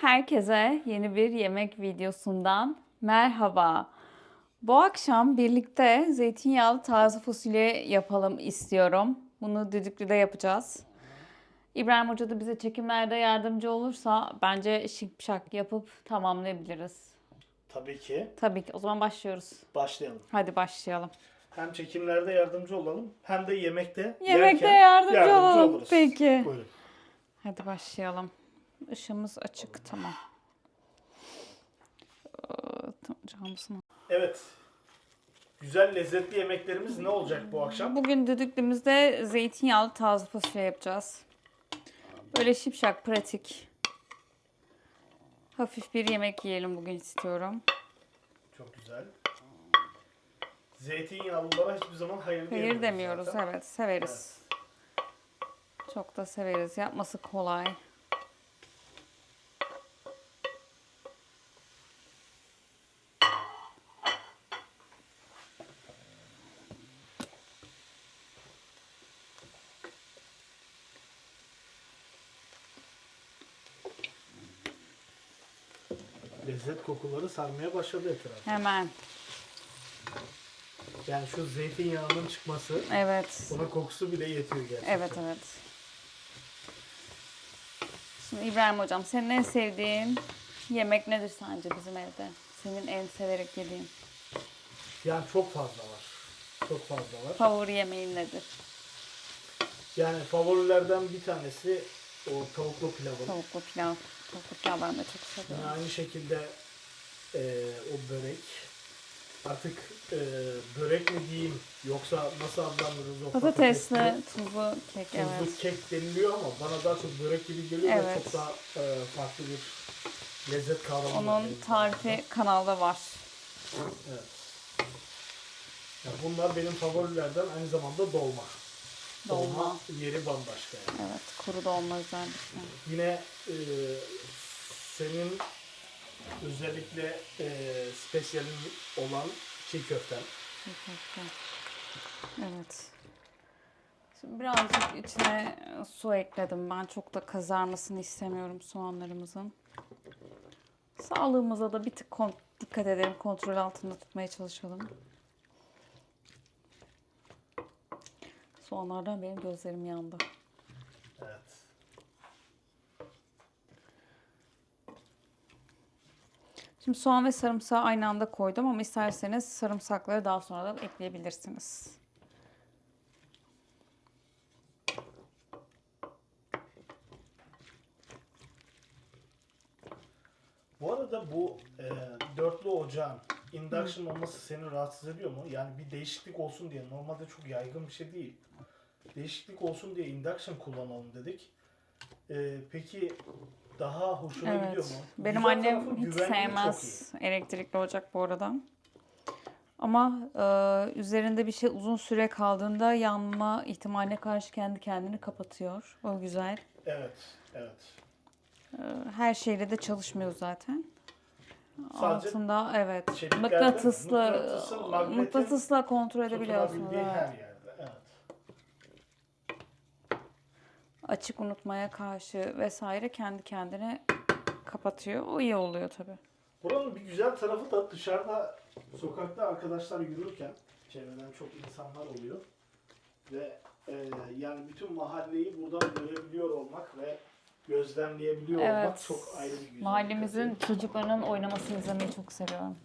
Herkese yeni bir yemek videosundan merhaba. Bu akşam birlikte zeytinyağlı taze fasulye yapalım istiyorum. Bunu düdüklüde yapacağız. İbrahim Hoca da bize çekimlerde yardımcı olursa bence şık şak yapıp tamamlayabiliriz. Tabii ki. Tabii ki. O zaman başlıyoruz. Başlayalım. Hadi başlayalım. Hem çekimlerde yardımcı olalım hem de yemekte Yemekte yerken yardımcı olalım. oluruz. Peki. Buyurun. Hadi başlayalım. Işığımız açık. Tamam. Ee, tam camısını Evet. Güzel lezzetli yemeklerimiz ne olacak bu akşam? Bugün düdüklümüzde zeytinyağlı taze fasulye yapacağız. Böyle şipşak, pratik. Hafif bir yemek yiyelim bugün istiyorum. Çok güzel. Zeytinyağlılara hiçbir zaman hayır, Hayır demiyoruz, zaten. evet severiz. Çok da severiz. Yapması kolay. Lezzet kokuları sarmaya başladı etrafı. Hemen. Yani şu zeytinyağının çıkması, Evet. ona kokusu bile yetiyor gerçekten. Evet evet. Şimdi İbrahim hocam senin en sevdiğin yemek nedir sence bizim evde? Senin en severek yediğin Yani çok fazla var. Çok fazla var. favori yemeğin nedir? Yani favorilerden bir tanesi o tavuklu pilavı. Tavuklu pilav. Pilav ben de çok seviyorum. Aynı şekilde e, o börek. Artık e, börek mi diyeyim yoksa nasıl adlandırırız o Patatesli, tuzlu kek Tuzlu evet. kek deniliyor ama bana daha çok börek gibi geliyor ve Evet. çok daha e, farklı bir lezzet kavramı Onun tarifi kafamda. kanalda var. Evet. Ya bunlar benim favorilerden aynı zamanda dolma. Dolma. yeri bambaşka yani. Evet, kuru dolma özellikle. Yine e, senin özellikle e, spesiyalin olan çiğ köften. Teşekkür. Evet. Şimdi birazcık içine su ekledim. Ben çok da kızarmasını istemiyorum soğanlarımızın. Sağlığımıza da bir tık dikkat edelim. Kontrol altında tutmaya çalışalım. Soğanlardan benim gözlerim yandı. Evet. Şimdi soğan ve sarımsağı aynı anda koydum ama isterseniz sarımsakları daha sonradan ekleyebilirsiniz. Bu arada bu e, dörtlü ocağın induction olması seni rahatsız ediyor mu? Yani bir değişiklik olsun diye normalde çok yaygın bir şey değil. Değişiklik olsun diye induction kullanalım dedik. E, peki daha hoşuna gidiyor Evet. mu? Benim Güzel annem hiç sevmez elektrikli ocak bu arada. Ama e, üzerinde bir şey uzun süre kaldığında yanma ihtimaline karşı kendi kendini kapatıyor. O güzel. Evet, evet. E, her şeyle de çalışmıyor zaten. Sadece Altında evet çeliklerde mıknatıslı mıknatısın, mıknatısla kontrol edebiliyorsunuz. Evet. her yerde. Evet. Açık unutmaya karşı vesaire kendi kendine kapatıyor. O iyi oluyor tabii. Buranın bir güzel tarafı da dışarıda sokakta arkadaşlar yürürken çevreden çok insanlar oluyor ve e, yani bütün mahalleyi buradan görebiliyor olmak ve gözlemleyebiliyor olmak çok ayrı bir güzellik. Mahallemizin çocuklarının oynamasını izlemeyi çok seviyorum.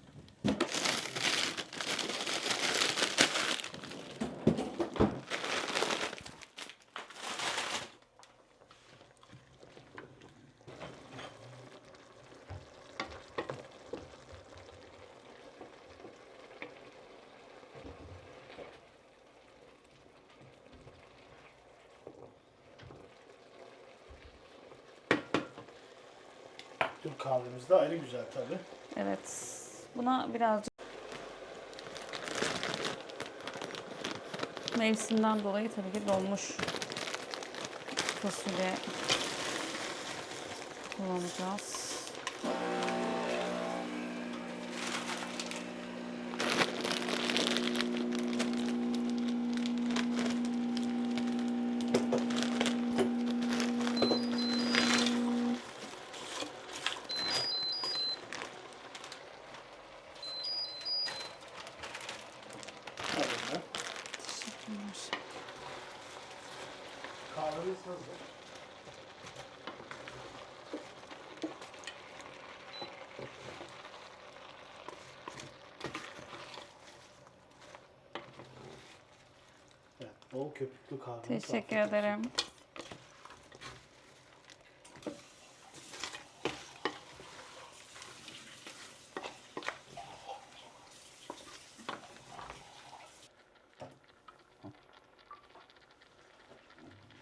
Türk kahvemiz de ayrı güzel tabi. Evet. Buna birazcık mevsimden dolayı tabii ki donmuş fasulye kullanacağız. Bol köpüklü kahve. Teşekkür ederim.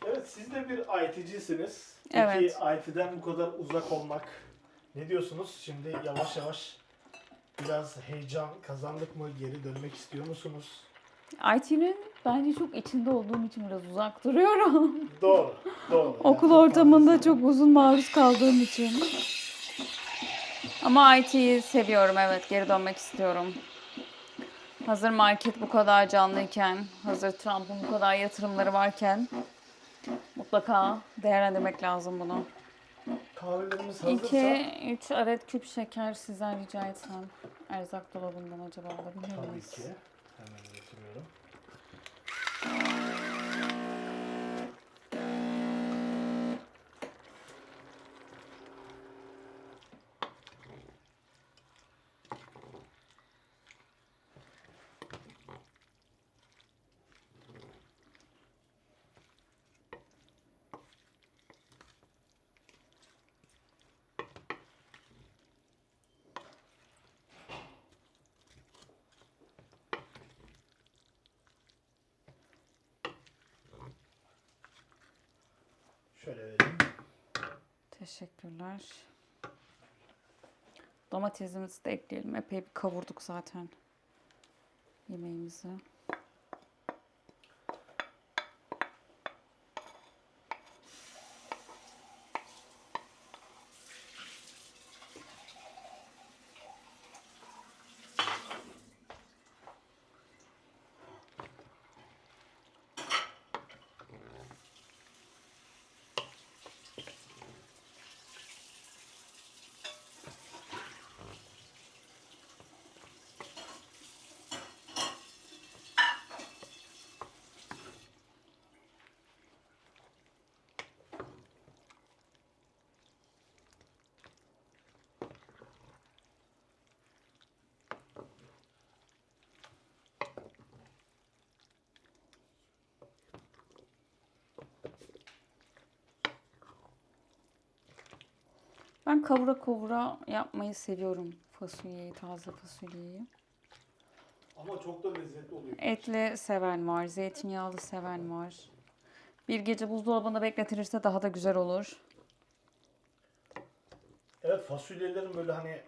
Evet siz de bir IT'cisiniz. Evet. Peki IT'den bu kadar uzak olmak ne diyorsunuz? Şimdi yavaş yavaş biraz heyecan kazandık mı? Geri dönmek istiyor musunuz? IT'nin bence çok içinde olduğum için biraz uzak duruyorum. Doğru. Doğru. Okul Yani ortamında haklısın. çok uzun maruz kaldığım için. Ama IT'yi seviyorum evet geri dönmek istiyorum. Hazır market bu kadar canlıyken, hazır Trump'ın bu kadar yatırımları varken mutlaka değerlendirmek lazım bunu. Kahvelerimiz hazırsa 2 3 adet küp şeker sizden rica etsem erzak dolabından acaba alabilir tabii miyiz? ki hemen Thank you. Şöyle vereyim. Teşekkürler. Domatesimizi de ekleyelim. Epey bir kavurduk zaten yemeğimizi. Ben kavura kavura yapmayı seviyorum fasulyeyi, taze fasulyeyi. Ama çok da lezzetli oluyor. Etli seven var, zeytinyağlı seven var. Bir gece buzdolabında bekletilirse daha da güzel olur. Evet fasulyelerin böyle hani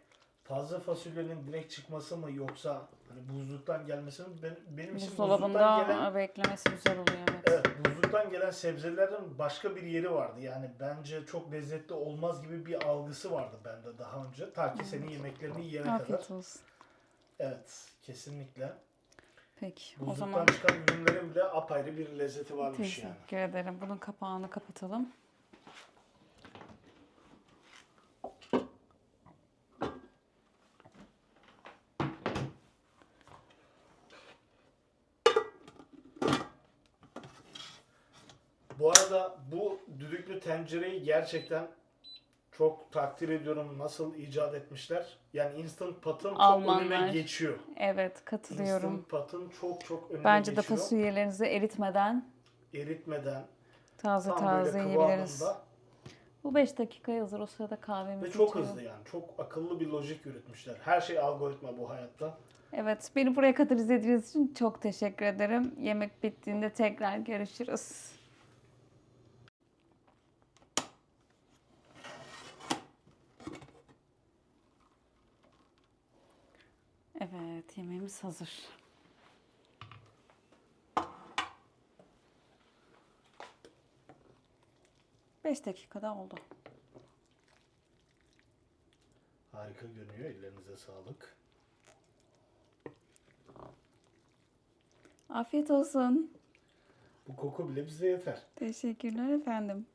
taze fasulyenin direkt çıkması mı yoksa hani buzluktan gelmesi mi? Ben, benim için buzluktan Buzdolabında gelen beklemesi güzel oluyor evet. evet, buzluktan gelen sebzelerin başka bir yeri vardı. Yani bence çok lezzetli olmaz gibi bir algısı vardı bende daha önce. Ta ki senin yemeklerini yiyene kadar. Afiyet olsun. Evet kesinlikle. Peki o Buzluktan zaman çıkan ürünlerin bile apayrı bir lezzeti varmış yani. teşekkür ederim. Bunun kapağını kapatalım. Bu arada bu düdüklü tencereyi gerçekten çok takdir ediyorum. Nasıl icat etmişler? Yani Instant Pot'ın çok Almanlar. önüne geçiyor. Evet katılıyorum. Instant Pot'ın çok çok önüne Bence de geçiyor. fasulyelerinizi eritmeden Eritmeden taze tam taze böyle yiyebiliriz. Bu 5 dakika hazır. O sırada kahvemizi ve çok içelim. hızlı yani. Çok akıllı bir lojik yürütmüşler. Her şey algoritma bu hayatta. Evet, beni buraya kadar izlediğiniz için çok teşekkür ederim. Yemek bittiğinde tekrar görüşürüz. Evet, yemeğimiz hazır. Beş dakikada oldu. Harika görünüyor. Ellerinize sağlık. Afiyet olsun. Bu koku bile bize yeter. Teşekkürler efendim.